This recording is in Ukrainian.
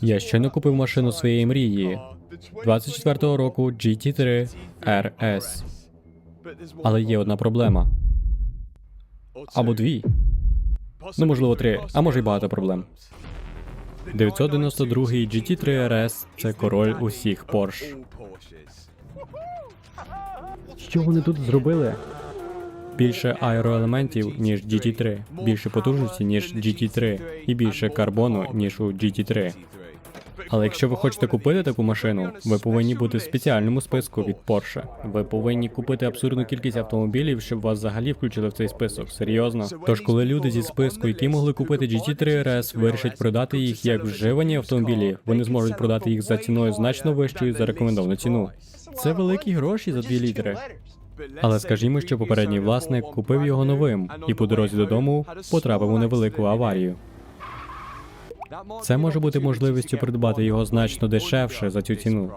Я щойно купив машину своєї мрії 24-го року GT3 RS. Але є одна проблема. Або дві. Ну, можливо, три, а може й багато проблем. 992-й GT3 RS – це король усіх Porsche. Що вони тут зробили? Більше аероелементів, ніж GT3, більше потужності, ніж GT3, і більше карбону, ніж у GT3. Але якщо ви хочете купити таку машину, ви повинні бути в спеціальному списку від Porsche. Ви повинні купити абсурдну кількість автомобілів, щоб вас взагалі включили в цей список. Серйозно. Тож, коли люди зі списку, які могли купити GT3 RS, вирішать продати їх як вживані автомобілі, вони зможуть продати їх за ціною значно вищою за рекомендовану ціну. Це великі гроші за 2 літри. Але скажімо, що попередній власник купив його новим і по дорозі додому потрапив у невелику аварію. Це може бути можливістю придбати його значно дешевше за цю ціну.